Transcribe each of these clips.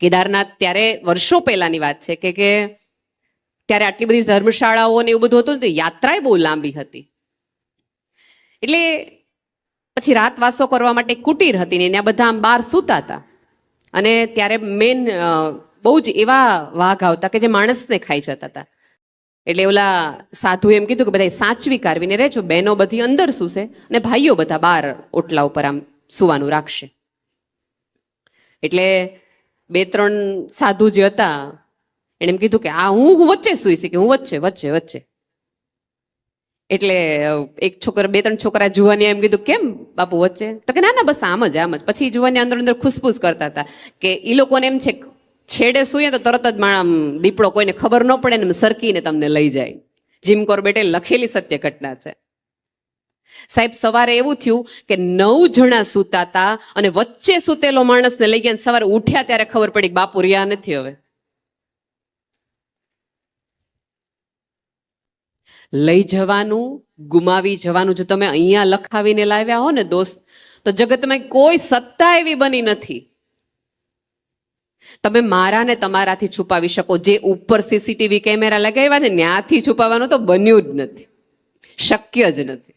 કેદારનાથ ત્યારે વર્ષો પહેલાની વાત છે કે કે ત્યારે આટલી બધી ધર્મશાળાઓ ને એવું બધું હતું ને યાત્રાએ બહુ લાંબી હતી. એટલે પછી રાત વાસો કરવા માટે કુટીર હતી ને ત્યાં બધા આમ બહાર સૂતા હતા. અને ત્યારે મેન બહુ જ એવા વાઘ આવતા કે જે માણસને ખાઈ જતા હતા. એટલે ઓલા સાધુ એમ કીધું કે બધા સાચવી કારવીને રહેજો, બહેનો બધી અંદર સૂશે અને ભાઈઓ બધા બહાર ઓટલા ઉપર આમ સુવાનું રાખશે. એટલે બે ત્રણ સાધુ જે હતા એણે એમ કીધું કે, આ હું વચ્ચે સૂઈશ કે હું વચ્ચે વચ્ચે વચ્ચે. એટલે એક છોકરા, બે ત્રણ છોકરા જુવાની એમ કીધું, કેમ બાપુ વચ્ચે? તો કે, ના ના, બસ આમ જ આમ જ. પછી જુવાની અંદર અંદર ખુસફુસ કરતા હતા કે એ લોકોને એમ છે છેડે સૂઈએ તો તરત જ આમ, દીપડો કોઈને ખબર ન પડે ને સરકીને તમને લઈ જાય. જીમ કોર્બેટે લખેલી સત્ય ઘટના છે. સાહેબ, સવારે એવું થયું કે નવ જણા સૂતા હતા અને વચ્ચે સૂતેલો માણસને લઈ ગયા સવારે ઉઠ્યા ત્યારે ખબર પડી બાપુ રહ્યા નથી હવે. લઈ જવાનું, ગુમાવી જવાનું, જો તમે અહીંયા લખાવીને લાવ્યા હો ને દોસ્ત, તો જગતમાં કોઈ સત્તા એવી બની નથી. તમે મારા ને તમારાથી છુપાવી શકો. જે ઉપર સીસીટીવી કેમેરા લગાવ્યા ને ત્યાંથી છુપાવવાનું તો બન્યું જ નથી. શક્ય જ નથી.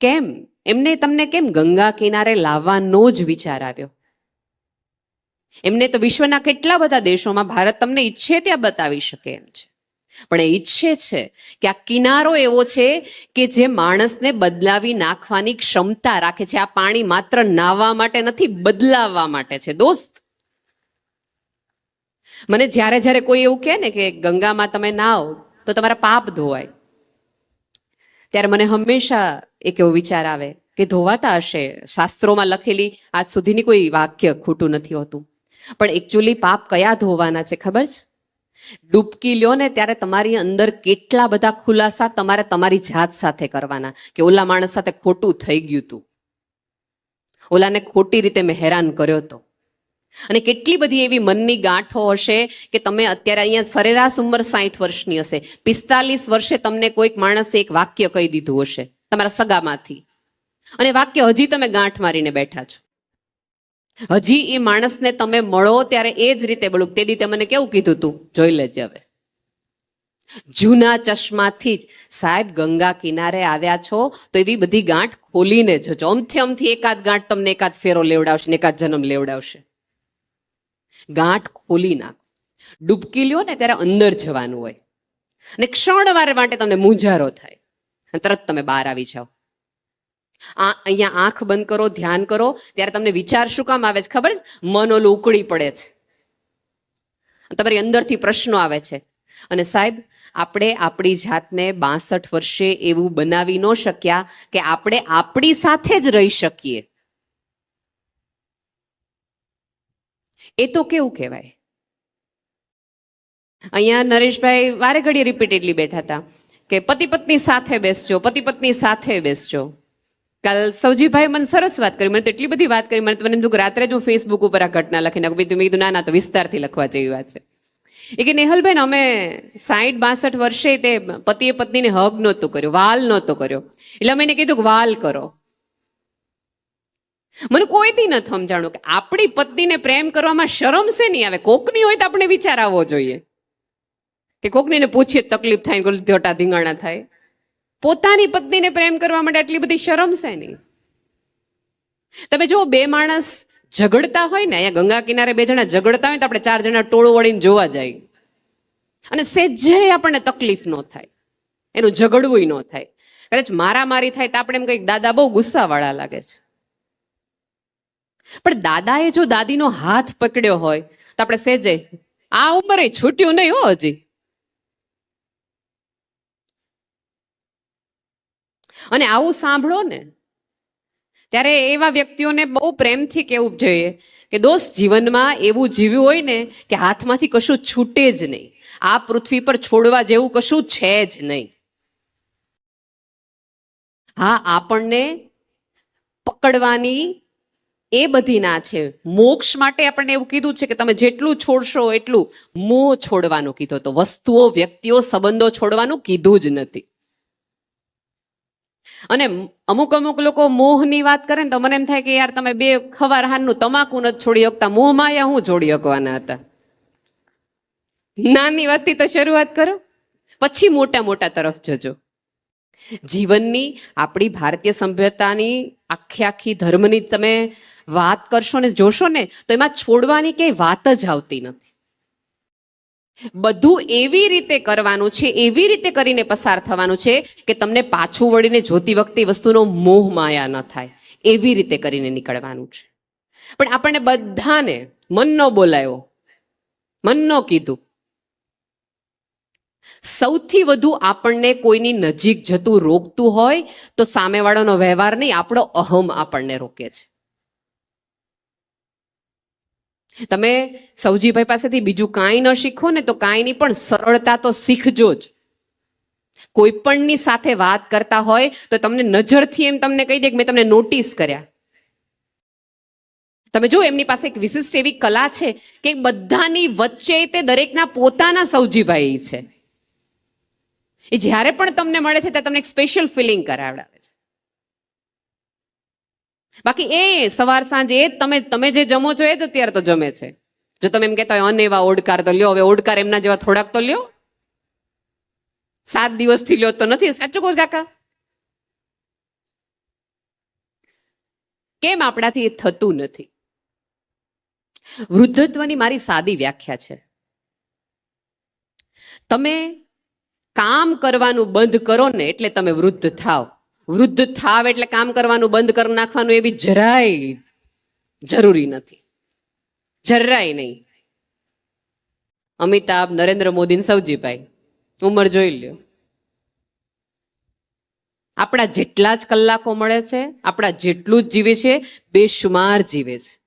કેમ? એમને તમને કેમ ગંગા કિનારે લાવવાનો જ વિચાર આવ્યો? એમને તો વિશ્વના કેટલા બધા દેશોમાં ભારત તમને ઈચ્છે ત્યાં બતાવી શકે એમ છે. પણ એ ઈચ્છે છે કે આ કિનારો એવો છે કે જે માણસને બદલાવી નાખવાની ક્ષમતા રાખે છે. આ પાણી માત્ર નાહવા માટે નથી, બદલાવવા માટે છે. દોસ્ત, મને જ્યારે જ્યારે કોઈ એવું કહે ને કે ગંગામાં તમે નાવ તો તમારા પાપ ધોવાય. ત્યારે મને હંમેશા એક એવો વિચાર આવે કે ધોવાતા હશે. શાસ્ત્રોમાં લખેલી આજ સુધીની કોઈ વાક્ય ખોટું નથી હોતું. પણ એકચ્યુઅલી પાપ કયા ધોવાના છે ખબર છે? ડૂબકી લ્યો ને ત્યારે તમારી અંદર કેટલા બધા ખુલાસા તમારે તમારી જાત સાથે કરવાના કે ઓલા માણસ સાથે ખોટું થઈ ગયું હતું ઓલાને ખોટી રીતે મેં હેરાન કર્યો હતો અને કેટલી બધી એવી મનની ગાંઠો હશે કે તમે અત્યારે અહીંયા સરેરાશ ઉંમર સાઠ વર્ષની હશે. પિસ્તાલીસ વર્ષે તમને કોઈક માણસે એક વાક્ય કહી દીધું હશે. તમારા સગામાંથી. અને વાક્ય, હજી તમે ગાંઠ મારીને બેઠા છો. હજી એ માણસને તમે મળો ત્યારે એ જ રીતે બોલું. તે દીતે મને કેવું કીધું તું? જોઈ લેજે હવે. જૂના ચશ્માથી જ સાહેબ ગંગા કિનારે આવ્યા છો, તો એવી બધી ગાંઠ ખોલીને જજો. અમથી અમથી એકાદ ગાંઠ તમને એકાદ ફેરો લેવડાવશે ને એકાદ જન્મ લેવડાવશે. ગાંઠ ખોલી નાખો. ડૂબકી લ્યો ને ત્યારે અંદર જવાનું હોય. અને ક્ષણવાર માટે તમને મૂંઝારો થાય. તરત તમે બહાર આવી જાઓ. આ અહીંયા આંખ બંધ કરો, ધ્યાન કરો, ત્યારે તમને વિચાર શું કામ આવે છે ખબર છે? મન ઓલું ઉકળી પડે છે. તમારી અંદરથી પ્રશ્નો આવે છે. અને સાહેબ, આપણે આપણી જાતને બાસઠ વર્ષે એવું બનાવી ન શક્યા કે આપણે આપણી સાથે જ રહી શકીએ. એ તો કેવું કહેવાય? અહીંયા નરેશભાઈ વારે ઘડી રિપીટેડલી બેઠા હતા. કે પતિ પત્ની સાથે બેસજો, પતિ પત્ની સાથે બેસજો. કાલ સૌજીભાઈ મને સરસ વાત કરી, મને તો એટલી બધી વાત કરી, મને તો મને એમ રાત્રે જ હું ફેસબુક ઉપર આ ઘટના લખી નાખું. તમે કીધું ના ના, તો વિસ્તારથી લખવા જેવી વાત છે. એ કે નેહલબેન, અમે સાઠ બાસઠ વર્ષે તે પતિએ પત્નીને હગ નહોતો કર્યો, વાલ નહોતો કર્યો. એટલે અમે એને કીધું કે વાલ કરો. મને કોઈથી નથી સમજાણું કે આપણી પત્નીને પ્રેમ કરવામાં શરમ છે નહીં આવે? કોકની હોય તો આપણે વિચાર આવવો જોઈએ. કે કોકનીને પૂછીએ તકલીફ થાય ને ધોટા ધીંગાણા થાય. પોતાની પત્નીને પ્રેમ કરવા માટે આટલી બધી શરમ છે નહીં તમે જો બે માણસ ઝઘડતા હોય ને, અહીંયા ગંગા કિનારે બે જણા ઝઘડતા હોય તો આપણે ચાર જણા ટોળું વળીને જોવા જાય. અને સેજે આપણને તકલીફ ન થાય. એનું ઝઘડવું ન થાય. કદાચ મારામારી થાય તો આપણે એમ કંઈક દાદા બહુ ગુસ્સાવાળા લાગે છે. પણ દાદાએ જો દાદીનો હાથ પકડ્યો હોય, તો આપણે સેજે, આ ઉંમરે છૂટ્યું નહીં હો હજી. અને આવું સાંભળો ને. ત્યારે એવા વ્યક્તિઓને બહુ પ્રેમથી કહેવું જોઈએ કે દોસ્ત, જીવનમાં એવું જીવ્યું હોય ને કે હાથમાંથી કશું છૂટે જ નહીં. આ પૃથ્વી પર છોડવા જેવું કશું છે જ નહીં. હા, આપણને પકડવાની એ બધી ના છે. મોક્ષ માટે આપણને એવું કીધું છે કે તમે જેટલું છોડશો એટલું મોહ છોડવાનું કીધું તો વસ્તુઓ, વ્યક્તિઓ, સંબંધો છોડવાનું કીધું જ નથી. અને અમુક અમુક લોકો મોહની વાત કરે ને તો મને એમ થાય કે યાર તમે બે ખવાર હારનું તમાકુ નથી છોડી શકતા. મોહમાં યા હું છોડી શકવાના હતા? નાની વાતથી તો શરૂઆત કરો. પછી મોટા મોટા તરફ જજો. જીવનની આપણી ભારતીય સભ્યતાની આખી આખી ધર્મની તમે વાત કરશો ને જોશો ને તો એમાં છોડવાની કઈ વાત જ આવતી નથી. બધું એવી રીતે કરવાનું છે, એવી રીતે કરીને પસાર થવાનું છે કે તમને પાછું વળીને જોતી વખતે વસ્તુનો મોહ માયા ન થાય. એવી રીતે કરીને નીકળવાનું છે. પણ આપણને બધાને મનનો બોલાયો મન ન કીધું. સૌથી વધુ આપણને કોઈની નજીક જતું રોકતું હોય તો સામેવાળાનો વ્યવહાર નહીં, આપણો અહમ આપણને રોકે છે. તમે સૌજીભાઈ પાસેથી બીજું કાંઈ ન શીખો ને તો કાંઈ નહીં પણ સરળતા તો શીખજો જ. કોઈ પણની સાથે વાત કરતા હોય તો તમને નજરથી એમ તમને કહી દે કે મેં તમને નોટિસ કર્યા. તમે જો એમની પાસે એક વિશિષ્ટ એવી કલા છે કે બધાની વચ્ચે તે દરેકના પોતાના સૌજીભાઈ છે. એ જ્યારે પણ તમને મળે છે ત્યારે તમને એક સ્પેશિયલ ફિલિંગ કરાવડાવે છે. બાકી એ સવાર સાંજે એ તમે તમે જે જમો છો એ જ અત્યારે તો જમે છે. જો તમે એમ કહેતા હોય, અન એવા ઓડકાર તો લ્યો, હવે ઓડકાર એમના જેવા થોડાક તો લ્યો. સાત દિવસથી લ્યો તો નથી. સાચું કહું કાકા? કેમ આપણાથી એ થતું નથી? વૃદ્ધત્વની મારી સાદી વ્યાખ્યા છે. તમે કામ કરવાનું બંધ કરો ને એટલે તમે વૃદ્ધ થાવ વૃદ્ધ થાવ એટલે કામ કરવાનું, બંધ કરી નાખવાનું એવી જરાય જરૂરી નથી. જરાય નહીં. અમિતાભ, નરેન્દ્ર મોદી સૌજીભાઈ ઉંમર જોઈ લ્યો. આપણા જેટલા જ કલાકો મળે છે, આપણા જેટલું જ જીવે છે, બેશુમાર જીવે છે.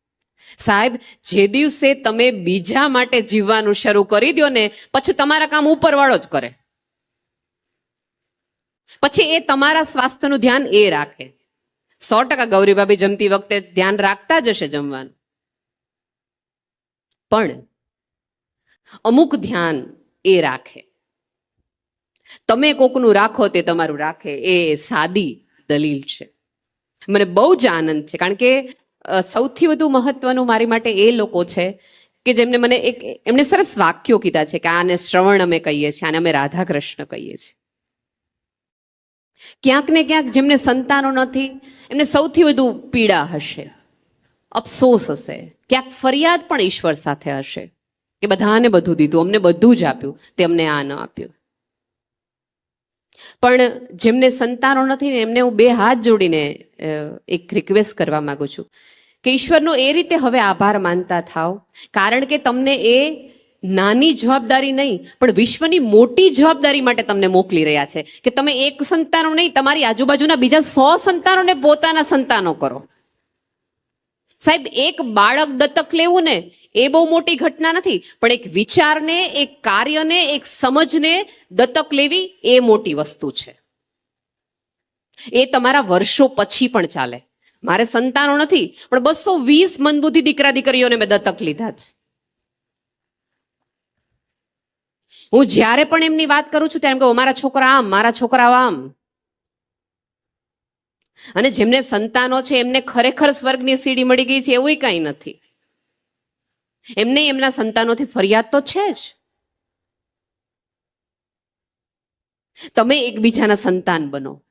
સાહેબ, જે દિવસે તમે બીજા માટે જીવવાનું શરૂ કરી દો ને, પછી તમારા કામ ઉપરવાળો જ કરે. પછી એ તમારા સ્વાસ્થ્યનું ધ્યાન એ રાખે. સો ટકા ગૌરીભાભી જમતી વખતે ધ્યાન રાખતા જ હશે જમવાનું. પણ અમુક ધ્યાન એ રાખે. તમે કોકનું રાખો તે તમારું રાખે. એ સાદી દલીલ છે. મને બહુ જ આનંદ છે. કારણ કે સૌથી વધુ મહત્વનું મારી માટે એ લોકો છે કે જેમને મને એક એમણે સરસ વાક્યો કીધા છે કે આને શ્રવણ અમે કહીએ છીએ, આને અમે રાધા કૃષ્ણ કહીએ છીએ. ક્યાંક ને ક્યાંક જેમને સંતાનો નથી, એમને સૌથી વધુ પીડા હશે. અફસોસ હશે. ક્યાંક ફરિયાદ પણ ઈશ્વર સાથે હશે કે બધાને બધું દીધું, અમને બધું જ આપ્યું, તેમને આ ન આપ્યું. પણ જેમને સંતાનો નથી ને, એમને હું બે હાથ જોડીને એક રિક્વેસ્ટ કરવા માગું છું કે ઈશ્વરનો એ રીતે હવે આભાર માનતા થાવ કારણ કે તમને એ નાની જવાબદારી નહીં, પણ વિશ્વની મોટી જવાબદારી માટે તમને મોકલી રહ્યા છે કે તમે એક સંતાનો નહીં, તમારી આજુબાજુના બીજા સો સંતાનોને પોતાના સંતાનો કરો. સાહેબ, એક બાળક દત્તક લેવું ને એ બહુ મોટી ઘટના નથી, પણ એક વિચારને, એક કાર્યને, એક સમજને દત્તક લેવી એ મોટી વસ્તુ છે. એ તમારા વર્ષો પછી પણ ચાલે. મારે સંતાનો નથી, પણ બસો વીસ મનબુદ્ધિ દીકરા દીકરીઓને મેં દત્તક લીધા છે હું જ્યારે પણ એમની વાત કરું છું ત્યારે એમ કહું મારા છોકરા આમ, મારા છોકરાઓ આમ. અને જેમને સંતાનો છે, એમને ખરેખર સ્વર્ગની સીડી મળી ગઈ છે, એવું કાંઈ નથી. એમને એમના સંતાનોથી ફરિયાદ તો છે જ. તમે એકબીજાના સંતાન બનો.